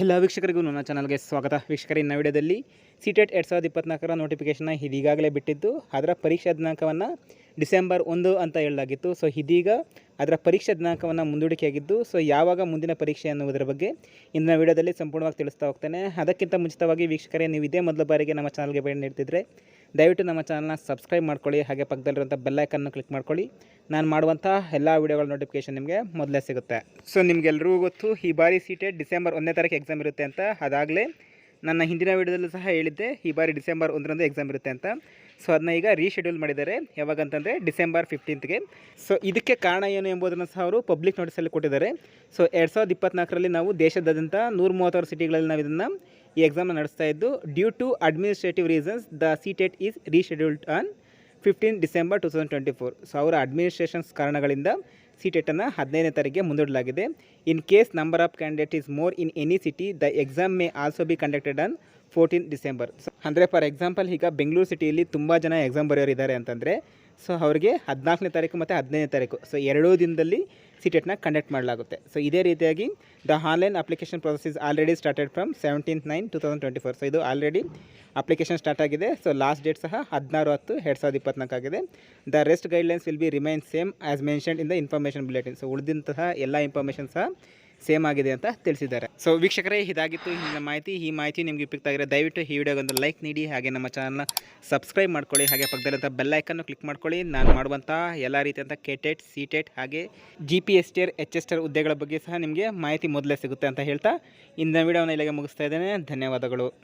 ಎಲ್ಲ ವೀಕ್ಷಕರಿಗೂ ನನ್ನ ಚಾನಲ್ಗೆ ಸ್ವಾಗತ. ವೀಕ್ಷಕರ, ಇನ್ನ ವಿಡಿಯೋದಲ್ಲಿ ಸಿಟೆಟ್ ಎರಡು ಸಾವಿರದ ಇಪ್ಪತ್ನಾಲ್ಕರ ನೋಟಿಫಿಕೇಷನ್ನ ಇದೀಗಾಗಲೇ ಬಿಟ್ಟಿದ್ದು, ಅದರ ಪರೀಕ್ಷಾ ದಿನಾಂಕವನ್ನು ಡಿಸೆಂಬರ್ ಒಂದು ಅಂತ ಹೇಳಲಾಗಿತ್ತು. ಸೊ ಇದೀಗ ಅದರ ಪರೀಕ್ಷಾ ದಿನಾಂಕವನ್ನು ಮುಂದೂಡಿಕೆಯಾಗಿದ್ದು ಸೊ ಯಾವಾಗ ಮುಂದಿನ ಪರೀಕ್ಷೆ ಅನ್ನುವುದರ ಬಗ್ಗೆ ಇಂದಿನ ವಿಡಿಯೋದಲ್ಲಿ ಸಂಪೂರ್ಣವಾಗಿ ತಿಳಿಸ್ತಾ ಹೋಗ್ತೇನೆ. ಅದಕ್ಕಿಂತ ಮುಂಚಿತವಾಗಿ ವೀಕ್ಷಕರೇ, ನೀವು ಇದೇ ಮೊದಲ ಬಾರಿಗೆ ನಮ್ಮ ಚಾನಲ್ಗೆ ಭೇಟಿ ನೀಡ್ತಿದ್ರೆ ದಯವಿಟ್ಟು ನಮ್ಮ ಚಾನಲ್ನ ಸಬ್ಸ್ಕ್ರೈಬ್ ಮಾಡ್ಕೊಳ್ಳಿ, ಹಾಗೆ ಪಕ್ಕದಲ್ಲಿರುವಂಥ ಬೆಲ್ಲೈಕನ್ನು ಕ್ಲಿಕ್ ಮಾಡ್ಕೊಳ್ಳಿ. ನಾನು ಮಾಡುವಂಥ ಎಲ್ಲ ವೀಡಿಯೋಗಳ ನೋಟಿಫಿಕೇಷನ್ ನಿಮಗೆ ಮೊದಲೇ ಸಿಗುತ್ತೆ. ಸೊ ನಿಮಗೆಲ್ಲರಿಗೂ ಗೊತ್ತು, ಈ ಬಾರಿ ಸೀಟೆಡ್ ಡಿಸೆಂಬರ್ ಒಂದನೇ ತಾರೀಕು ಎಕ್ಸಾಮ್ ಇರುತ್ತೆ ಅಂತ ಅದಾಗಲೇ ನನ್ನ ಹಿಂದಿನ ವೀಡಿಯೋದಲ್ಲೂ ಸಹ ಹೇಳಿದ್ದೆ, ಈ ಬಾರಿ ಡಿಸೆಂಬರ್ ಒಂದರಂದು ಎಕ್ಸಾಮ್ ಇರುತ್ತೆ ಅಂತ. ಸೊ ಅದನ್ನ ಈಗ ರೀಶೆಡ್ಯೂಲ್ ಮಾಡಿದ್ದಾರೆ, ಯಾವಾಗಂತಂದರೆ ಡಿಸೆಂಬರ್ ಫಿಫ್ಟೀನ್ತ್ಗೆ ಸೊ ಇದಕ್ಕೆ ಕಾರಣ ಏನು ಎಂಬುದನ್ನು ಸಹ ಅವರು ಪಬ್ಲಿಕ್ ನೋಟಿಸಲ್ಲಿ ಕೊಟ್ಟಿದ್ದಾರೆ. ಸೊ ಎರಡು ಸಾವಿರದ ಇಪ್ಪತ್ನಾಲ್ಕರಲ್ಲಿ ನಾವು ದೇಶದಾದ್ಯಂತ ನೂರ ಮೂವತ್ತಾರು ಸಿಟಿಗಳಲ್ಲಿ ನಾವು ಇದನ್ನು ಈ ಎಕ್ಸಾಮ್ನ ನಡೆಸ್ತಾ ಇದ್ದು due to administrative reasons the CTET is rescheduled on fifteen December two thousand twenty four so ಅವರ ಅಡ್ಮಿನಿಸ್ಟ್ರೇಷನ್ಸ್ ಕಾರಣಗಳಿಂದ ಸೀಟೆಟನ್ನು ಹದಿನೈದನೇ ತಾರೀಕಿಗೆ ಮುಂದೂಡಲಾಗಿದೆ. In case number of candidate is more in any city the exam may also be conducted on fourteen December so ಅಂದರೆ for example ಈಗ ಬೆಂಗಳೂರು ಸಿಟಿಯಲ್ಲಿ ತುಂಬ ಜನ ಎಕ್ಸಾಮ್ ಬರೆಯೋರಿದ್ದಾರೆ ಅಂತಂದರೆ ಸೊ ಅವರಿಗೆ ಹದಿನಾಲ್ಕನೇ ತಾರೀಕು ಮತ್ತು ಹದಿನೈದನೇ ತಾರೀಕು. ಸೊ ಎರಡೂ ದಿನದಲ್ಲಿ ಸಿಟೆಟ್ನ ಕಂಡಕ್ಟ್ ಮಾಡಲಾಗುತ್ತೆ. ಸೊ ಇದೇ ರೀತಿಯಾಗಿ the online application process is already started from seventeenth nine two thousand twenty four so ಇದು ಆಲ್ರೆಡಿ ಅಪ್ಲಿಕೇಶನ್ ಸ್ಟಾರ್ಟ್ ಆಗಿದೆ. ಸೊ ಲಾಸ್ಟ್ ಡೇಟ್ ಸಹ ಹದಿನಾರು ಹತ್ತು ಎರಡು ಸಾವಿರದ ಇಪ್ಪತ್ನಾಲ್ಕು ಆಗಿದೆ. The rest guidelines will be remain same as mentioned in the information bulletin so ಉಳಿದಂತಹ ಎಲ್ಲ ಇನ್ಫಾರ್ಮೇಷನ್ ಸಹ ಸೇಮ್ ಆಗಿದೆ ಅಂತ ತಿಳಿಸಿದ್ದಾರೆ. ಸೊ ವೀಕ್ಷಕರೇ, ಇದಾಗಿತ್ತು ಹಿಂದಿನ ಮಾಹಿತಿ. ಈ ಮಾಹಿತಿ ನಿಮಗೆ ಉಪಯುಕ್ತ ಆಗಿದೆ ದಯವಿಟ್ಟು ಈ ವಿಡಿಯೋಗೊಂದು ಲೈಕ್ ನೀಡಿ, ಹಾಗೆ ನಮ್ಮ ಚಾನಲ್ನ ಸಬ್ಸ್ಕ್ರೈಬ್ ಮಾಡ್ಕೊಳ್ಳಿ, ಹಾಗೆ ಪಕ್ಕದಲ್ಲಿರುವಂಥ ಬೆಲ್ಲೈಕನ್ನು ಕ್ಲಿಕ್ ಮಾಡ್ಕೊಳ್ಳಿ. ನಾನು ಮಾಡುವಂಥ ಎಲ್ಲ ರೀತಿಯಂಥ ಕೆಟೆಟ್ ಸೀಟೆಟ್ ಹಾಗೆ G P S T R H S T R ಹುದ್ದೆಗಳ ಬಗ್ಗೆ ಸಹ ನಿಮಗೆ ಮಾಹಿತಿ ಮೊದಲೇ ಸಿಗುತ್ತೆ ಅಂತ ಹೇಳ್ತಾ ಇಂದಿನ ವಿಡಿಯೋನ ಇಲ್ಲಿಗೆ ಮುಗಿಸ್ತಾ ಇದ್ದೇನೆ. ಧನ್ಯವಾದಗಳು.